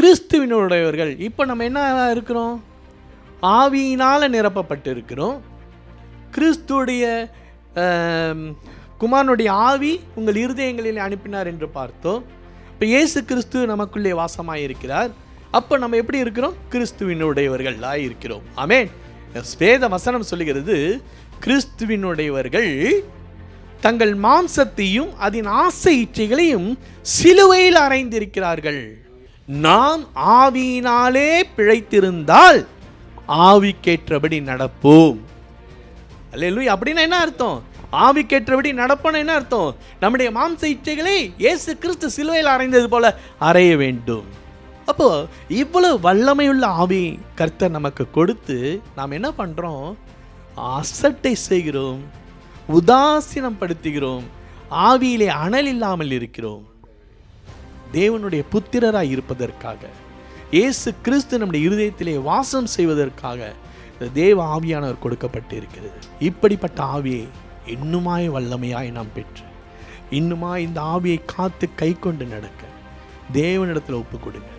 கிறிஸ்துவினுடையவர்கள். இப்போ நம்ம என்ன இருக்கிறோம்? ஆவியினால் நிரப்பப்பட்டு இருக்கிறோம் கிறிஸ்துடைய குமாரனுடைய ஆவி உங்கள் இருதயங்களில் அனுப்பினார் என்று பார்த்தோம். இப்போ இயேசு கிறிஸ்து நமக்குள்ளே வாசமாக இருக்கிறார் அப்போ நம்ம எப்படி இருக்கிறோம்? கிறிஸ்துவினுடையவர்களாக இருக்கிறோம் ஆமேன். ஸ்வேத வசனம் சொல்லுகிறது கிறிஸ்துவினுடையவர்கள் தங்கள் மாம்சத்தையும் அதன் ஆசை இச்சைகளையும் சிலுவையில் அறைந்திருக்கிறார்கள். நாம் ஆவியினாலே பிழைத்திருந்தால் ஆவிக்கேற்றபடி நடப்போம். அல்லேலூயா. அப்படின்னா என்ன அர்த்தம்? ஆவிக்கேற்றபடி நடப்போன்னு என்ன அர்த்தம்? நம்முடைய மாம்ச இச்சைகளை இயேசு கிறிஸ்து சிலுவையில் அறைந்தது போல அறைய வேண்டும். அப்போ இவ்வளவு வல்லமையுள்ள ஆவி கர்த்தர் நமக்கு கொடுத்து நாம் என்ன பண்ணுறோம் அசட்டை செய்கிறோம் உதாசீனம் படுத்துகிறோம் ஆவியிலே அனல் இல்லாமல் இருக்கிறோம். தேவனுடைய புத்திரராய் இருப்பதற்காக இயேசு கிறிஸ்து நம்முடைய இருதயத்திலே வாசம் செய்வதற்காக இந்த தேவ ஆவியானவர் கொடுக்கப்பட்டு இருக்கிறது இப்படிப்பட்ட ஆவியை இன்னுமாய் வல்லமையாய் நாம் பெற்று இன்னுமாய் இந்த ஆவியை காத்து கை கொண்டு நடக்க தேவனிடத்தில் ஒப்பு கொடுங்க